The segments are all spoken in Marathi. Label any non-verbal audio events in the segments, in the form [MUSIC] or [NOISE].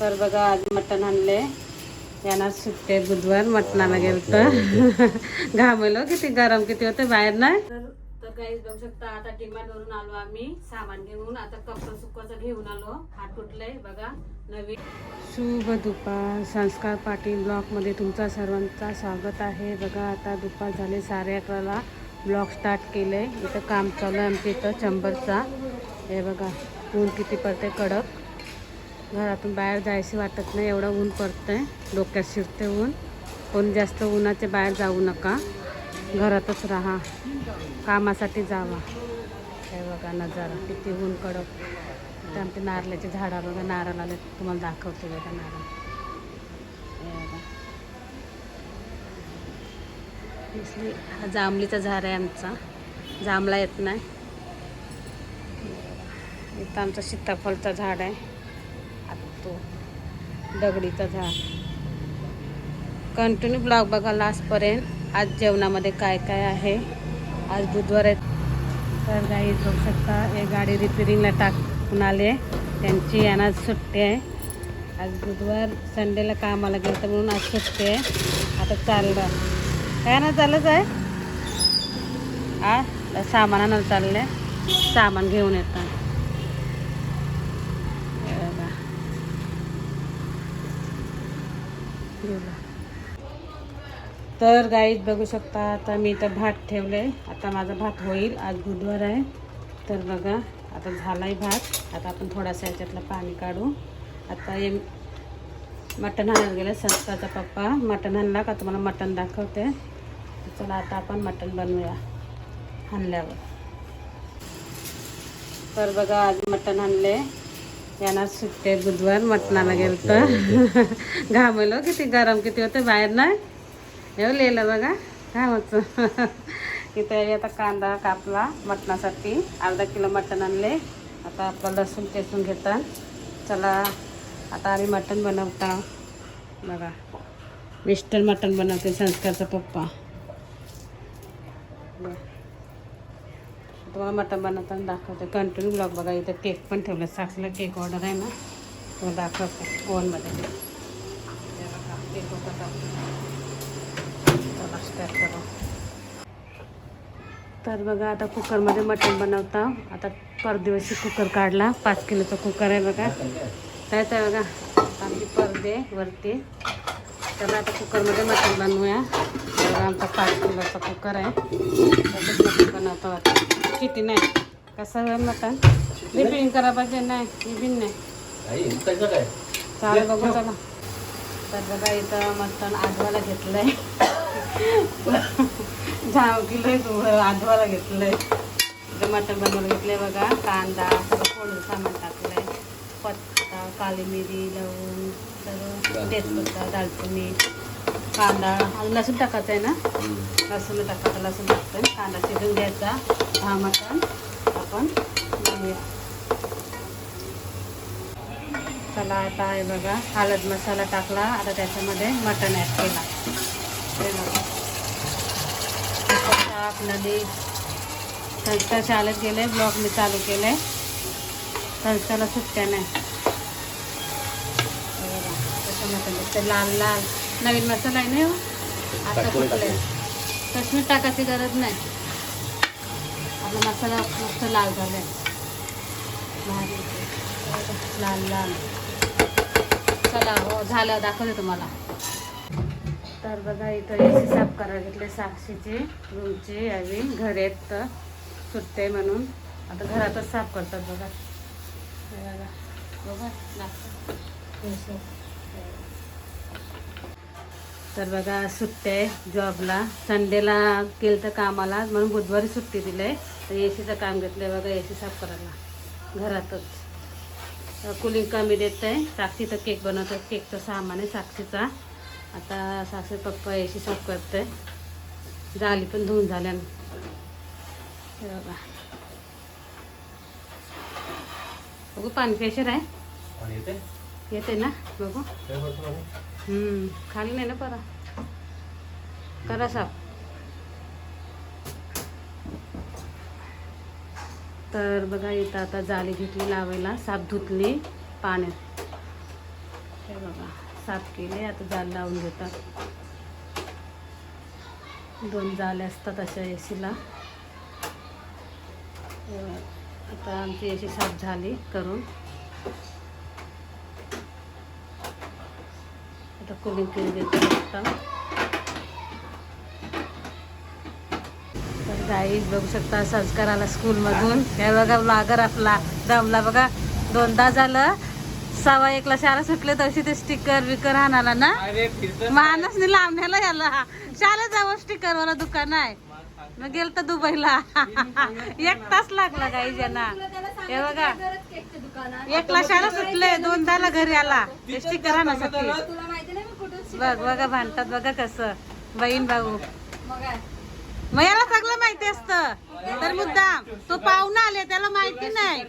तर बघा आज मटण आणले यांना सुट्टे बुधवार मटणाला गेलत घामलो किती गरम किती होते बाहेर नाही तर तर काही बघू शकता आता डिमांड वरून आलो आम्ही सामान घेऊन. आता कपडं सुकवाचं घेऊन आलो. हात तुटलंय बघा नवीन. शुभ दुपार. संस्कार पाटील ब्लॉकमध्ये तुमचा सर्वांचा स्वागत आहे. बघा आता दुपार झाले साडे अकराला. ब्लॉक स्टार्ट केले इथं काम चालू आहे आमच्या इथं चंबरचा. हे बघा ऊन किती पडते कडक. घरातून बाहेर जायची वाटत नाही. एवढं ऊन पडतंय. डोक्यात शिरते ऊन. कोण जास्त उन्हाच्या बाहेर जाऊ नका. घरातच राहा. कामासाठी जावा. हे बघा नजारा. किती ऊन कडक. ते आमचे नारळाचे झाडं बघा. नारळ आले. तुम्हाला दाखवते बघा नारळ. हे हा जांभळीचा झाड आहे आमचा. जांभळा येत नाही. इथं आमचं सीताफळचं झाड आहे. असतो दगडीचा झाड. कंटिन्यू ब्लॉग बघा लास्टपर्यंत आज जेवणामध्ये काय काय आहे? आज बुधवार आहे. तर गाई बघू शकता. हे गाडी रिपेरिंगला टाकून आले. त्यांची यांना सुट्टी आहे. आज बुधवार संडेला कामाला गेलं तर म्हणून आज सुट्टी आहे. आता चाललं काय ना चाललंच आहे. आ सामानानं आहे सामान घेऊन येतं हे बघा. गेलं. तर गाईत बघू शकता आता मी इथं भात ठेवले. आता माझा भात होईल. आज बुधवार आहे. तर बघा आता झालाय भात. आता आपण थोडासा याच्यातलं पाणी काढू. आता हे मटण आणायला गेलं संस्कारचा पप्पा. मटण आणला का? तुम्हाला मटण दाखवते. चला आता आपण मटण बनवूया आणल्यावर. तर बघा आज मटण आणले. यांना सुट्टे बुधवार मटणाला गेलं तर घामलो किती गरम किती होते बाहेर नाही? ठेवलेलं लिहिलं बघा. काय होतं [LAUGHS] इथे आता कांदा कापला मटणासाठी. अर्धा किलो मटण आणले. आता आपलं लसूण टेसून घेतात. चला आता आम्ही मटण बनवता. बघा. मिस्टर मटण बनवते संस्कारचा पप्पा. तुम्हाला मटण बनवताना दाखवते. कंटिन्यू ब्लॉग बघा. इथं केक पण ठेवलं. साखरेला केक ऑर्डर आहे ना. तो दाखवते. ओव्हनमध्ये केक होता स्टार्ट करू. तर बघा आता कुकरमध्ये मटण बनवता. आता परदिवशी कुकर काढला. पाच किलोचा कुकर आहे बघा. त्याच आहे बघा आमची परदे वरती. तर आता कुकरमध्ये मटण बनवूया. बघा आमचा पाच किलोचा कुकर आहे. मटण बनवतो आता. किती नाही? कसं आहे मटण? रिपिंग करा पाहिजे. नाही रिपिंग नाही. चालेल बघू चला. तर बघा इथं मटण आधवाला घेतलंय. दहा किलो आधवाला घेतलंय. मटण बनवायला घेतलंय बघा कांदा सगळं फोडून सामान टाकलंय. पत्ता काली मिरी लवंग सगळं तेजपत्ता दालचिनी कांदा लसूण टाकायचं आहे ना लसूण टाकायचं लसूण टाकतं कांदा शिजून द्यायचा हा मटण आपण बनवूया. चला आता आहे बघा हळद मसाला टाकला. आता त्याच्यामध्ये मटण ॲड केला हे बघा नदी संस्कार शाळेत गेले ब्लॉग मी चालू केले संस्थाला सुट्ट्या नाही. कसं लाल लाल. नवीन मसाला आहे ना हो? आता कुठले कश्मीर टाकायची गरज नाही. आपला मसाला मस्त लाल भारी. लाल लाल. चला हो झालं दाखवते तुम्हाला. तर बघा इथं ए सी साफ करायला घेतले साक्षीचे रूमचे यावी घर आहेत तर सुटते म्हणून. आता घरातच साफ करतात बघा. बघा बघा तर बघा सुट्टे जॉबला. संडेला केलं तर कामाला म्हणून बुधवारी सुट्टी दिले. तर ए सीचं काम घेतलं बघा ए सी साफ करायला. घरातच. कुलिंग कमी देत आहे साक्षी तर केक बनवतो केकचं सामान आहे साक्षीचा. आता साक्षी पप्पा सी साफ करते जाली पण धुवून झाल्या हे बघा. बघू पाणी प्रेशर आहे? येते ना? बघू. हम्म, खाली नाही ना परा. करा साफ. तर बघा इथं आता जाळी घेतली लावायला साफ धुतली पाण्यात. हे बघा. साफ केले आता जाल लावून घेतात. दोन जाले असतात अशा एसीला. आता आमची एसी साफ झाली करून. आता कुलिंग केली देतो आता. तर गाई बघू शकता संस्कार आला स्कूलमधून हे बघा ब्लॉगर आपला दमला. बघा दोनदा झालं. सव्वा एकला शाळा सुटले तशी ते स्टिकर विकर आणाला ना? माणूस लावण्याला याला. शाळा जावं स्टिकर वाला दुकान आहे. मग गेल तर दुबईला. एक तास लागला गाई ज्यांना. हे बघा. एकला शाळा सुटले दोनदाला घरी आला स्टिकर आणासाठी बघ बघा भांडतात बघा कसं. बहीण भाऊ. मग याला सगळं माहिती असतं. तर मुद्दाम तो पाहुणा आले त्याला माहिती नाही.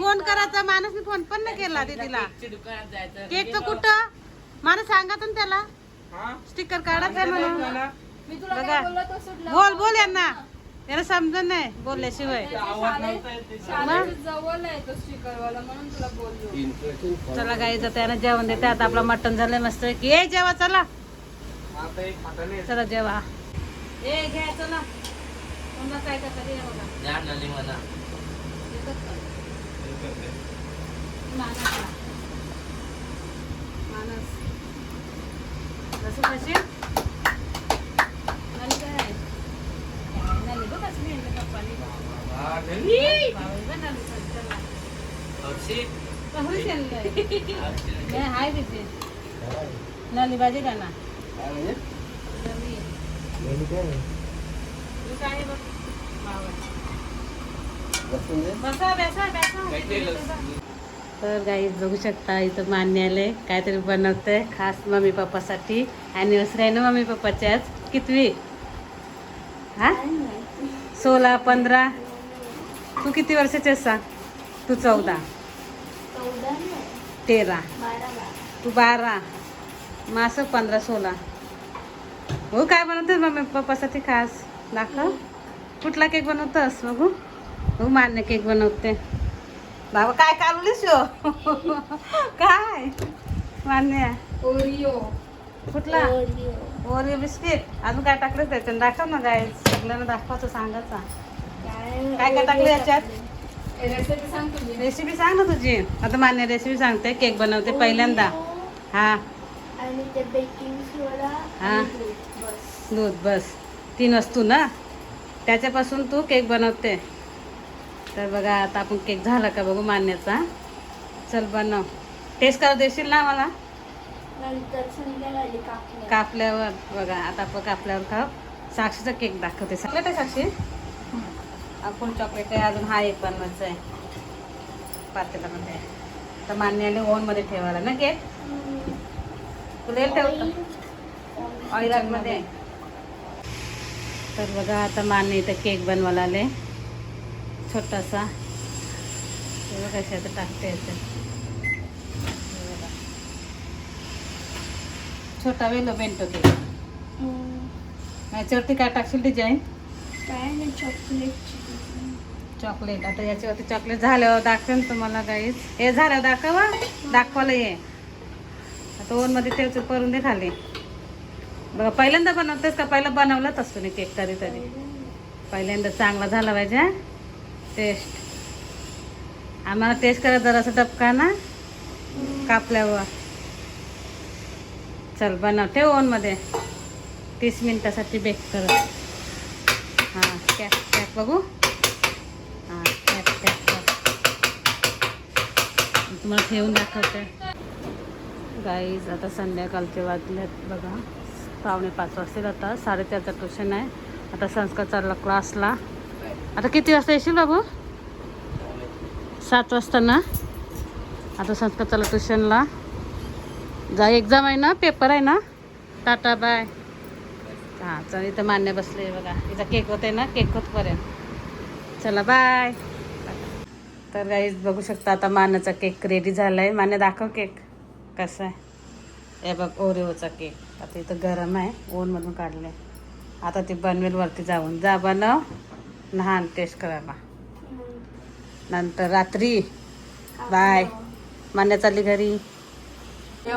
फोन करायचा माणूस फोन पण नाही केला दीदीला. दुकानात जायचं. केक कुठं? मला सांगा तर त्याला. स्टिकर काढायचं आहे म्हणून. मी तुला बघा. काय बोललो तो सुटला. बोल बोल यांना. याला समजत नाही बोलल्याशिवाय. शाळेत जवळ आहे तो स्टिकर वाला म्हणून तुला बोललो. चला गाईचं त्यानं जेवण देते. आता आपलं मटण झालंय मस्त की ए जेवा चला. चला जेवा ए घ्या चला कोणता काय करता ते बघा या नली मला येतात का? मानसला. मानस कसं कशी नली काय आहे? काय नली बघ कसली आहे त्या पप्पानी. भाऊ बघ नली कसली त्याला. हौशी कहून चाललंय. हे हाय तिथे नली भाजी का ना काय तर गाई बघू शकता इथं मान्य आले काहीतरी बनवतंय खास मम्मी पप्पासाठी. अॅनिव्हर्सरी आहे ना मम्मी पप्पाची आज कितवी? हा? सोळा पंधरा. तू किती वर्षाची आहेस सांग? तू चौदा. तेरा. तू बारा. मास पंधरा सोळा. हो काय बनवतेस मम्मी पप्पासाठी खास? दाखव. कुठला केक बनवतस बघू. हो मान्य केक बनवते. बाबा काय काढलीस हो [LAUGHS] काय? मान्य. ओरिओ. कुठला? ओरिओ. बिस्किट. अजून काय टाकलं त्याच्यात? दाखव ना काय सगळ्यांना दाखवायचं सांगायचं. काय काय टाकलं याच्यात? रेसिपी सांग तुझी. रेसिपी सांग ना तुझी. आता मान्य रेसिपी सांगते. केक बनवते पहिल्यांदा. हा. आणि ते बेकिंग सोडा हा. दूध बस. तीन वस्तू ना? त्याच्यापासून तू केक बनवते. तर बघा आता आपण केक झाला का बघू मान्याचा. चल बनव. टेस्ट करू देशील ना मला नंतर संध्याकाळी कापलं कापल्यावर. बघा आता आपण कापल्यावर खाऊ. साक्षीचा केक दाखवते. चॉकलेट आहे साक्षी? आपण चॉकलेट आहे. अजून हा एक बनवायचा आहे. पातेल्यामध्ये. तर मान्याने ओव्हनमध्ये ठेवायला ना केक? तुला ठेवतो ऑइलमध्ये तर बघा आता मान्य इथं केक बनवायला आले. छोटासा. बघा कशाचं टाकते बघा. छोटा वेलो बेंटो केक. याच्यावरती काय टाकशील डिझाईन? काय नाही चॉकलेटची चॉकलेट आता याच्यावरती चॉकलेट झाल्यावर दाखवेन तुम्हाला काहीच हे झाल्यावर दाखवा. दाखवायला ये. आता ओनमध्ये ठेवचं करून दे खाली. बघा पहिल्यांदा बनवतेस का? पहिला बनवलाच असतो मी केक कधीतरी पहिल्यांदा चांगला झाला पाहिजे टेस्ट आम्हाला टेस्ट करा जरासा टपका ना कापल्यावर. चल बनव. ठेव ओनमध्ये तीस मिनटासाठी बेक कर. हां कॅप कॅप बघू. हां कॅप कॅप तुम्हाला ठेवून दाखवते. गाईज आता संध्याकाळचे वाजल्यात बघा पावणे पाच वाजतील आता साडेचारचा ट्युशन आहे. आता संस्कार चालला क्लासला आता किती वाजता येशील बाबू? सात वाजता ना? आता संस्कार चालला ट्युशनला जा एक्झाम आहे ना? पेपर आहे ना? टाटा बाय हां चल इथं मान्य बसले बघा. इथं केक आहे ना? केक होतपर्यंत चला बाय तर गाईज बघू शकता आता मानाचा केक रेडी झाला आहे मान्य दाखव केक कसा आहे? हे बघ ओरिओचा केक. आता इथं गरम आहे ओव्हनमधून काढले आता ते बनवेल वरती जाऊन. जा बनव लहान टेस्ट करायला नंतर रात्री. बाय. मान्या चालली घरी.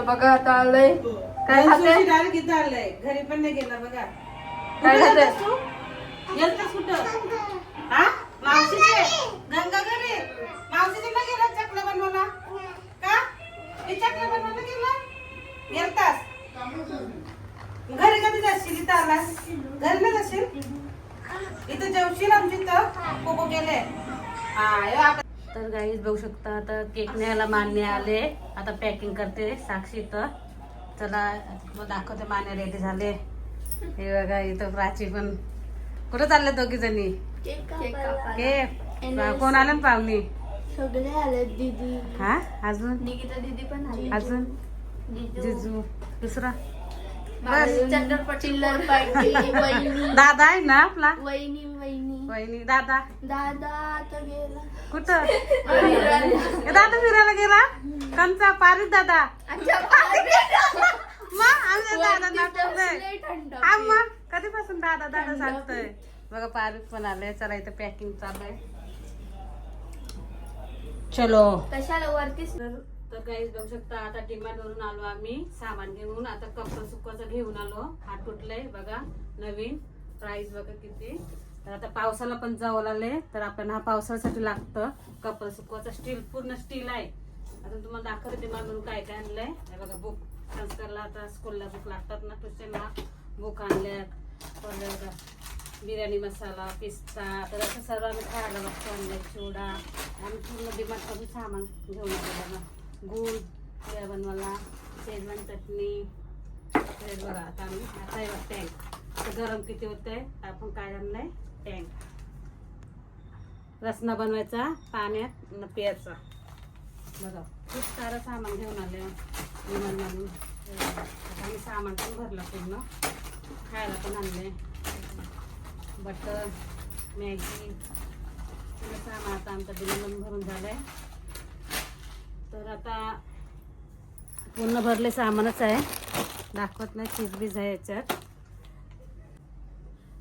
बघा आता आलंय. काय खाते? किती आलंय. घरी पण नाही गेला बघा. काय कुठं? हा? मावशीचे? गंगा घरी मावशीचे ना गेला चकला बनवायला? गेलतास घरी कधी जाशील इथं आलास घरी ना जाशील? इथं जेवशील आमची इथं कोको गेले तर गाईज बघू शकता आता केक न्यायला मान्य आले. आता पॅकिंग करते साक्षी तर चला मग दाखवते मान्य रेडी झाले. हे बघा इथं प्राची पण. कुठं चालले दोघी जणी? केक. हे कोण आलं ना पाहुणे? सगळे आले दीदी. हा? अजून? निकिता दीदी पण आली. अजून? जिजू. दुसरा? चिल्लर पार्टी वहिनी. दादा आहे ना आपला? वहिनी वहिनी. वहिनी दादा. दादा आता गेला. कुठं? ए, दादा फिरायला गेला? कंचा पारित दादा. मग आमच्या दादा दाखवलंय लय थंड हा मग कधीपासून दादा दादा सांगतोय? बघा पारित पण आलंय. चला इथं पॅकिंग चालू आहे. चलो. कशाला वरतीच तर तर काहीच बघू शकता आता डिमांड वरून आलो आम्ही सामान घेऊन. आता कपडा सुकवाचं घेऊन आलो. हात तुटलंय बघा नवीन. प्राइस बघा किती. तर आता पावसाला पण जावं आले तर आपण हा पावसासाठी लागतं कपडा सुकवाचा स्टील पूर्ण स्टील आहे. आता तुम्हाला दाखवते डिमांड म्हणून काय काय आणलंय. हे बघा बुक संस्कारला आता स्कूलला बुक लागतात ना ट्युशनला बुक आणल्यात. बिर्याणी मसाला पिस्ता तर असं सर्व आम्ही खायला बघतो आणलं चिवडा. आम्ही पूर्ण डिमांडमधून सामान घेऊन आलो बघा. गूळ पोळ्या बनवायला शेजवान चटणी. हे बघा आता आम्ही आता हे बघा टँक तर गरम किती होतं आहे आपण काय आणलं आणलंय? टँक रसना बनवायचा पाण्यात न प्यायचा. बघा खूप सारं सामान घेऊन आले विमानमधून म्हणून. आता आम्ही सामान पण भरलं पूर्ण. खायला पण आणले बटर मॅगी सगळं सामान आता आमचं डिलिव्हरी भरून आहे तर आता पूर्ण भरले सामानच आहे. दाखवत नाही चीज बीज आहे याच्यात.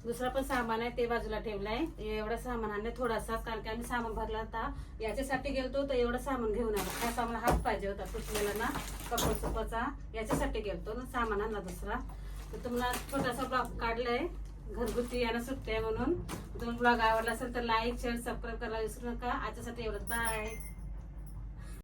दुसरा पण सामान आहे ते बाजूला ठेवलाय. एवढं सामान आणलं थोडासा कारण की आम्ही सामान भरला होता. याच्यासाठी गेलतो तर एवढं सामान घेऊन आलो. हा सामान हात पाहिजे होता सुचलेला ना कपड सुपाचा. याच्यासाठी गेलतो ना सामान आणला दुसरा. तर तुम्हाला छोटासा ब्लॉक काढलाय. घरगुती यांना सुट्ट्या म्हणून. दोन ब्लॉग आवडला असेल तर लाईक शेअर सबस्क्राईब करायला विसरू नका. आजच्यासाठी एवढंच. बाय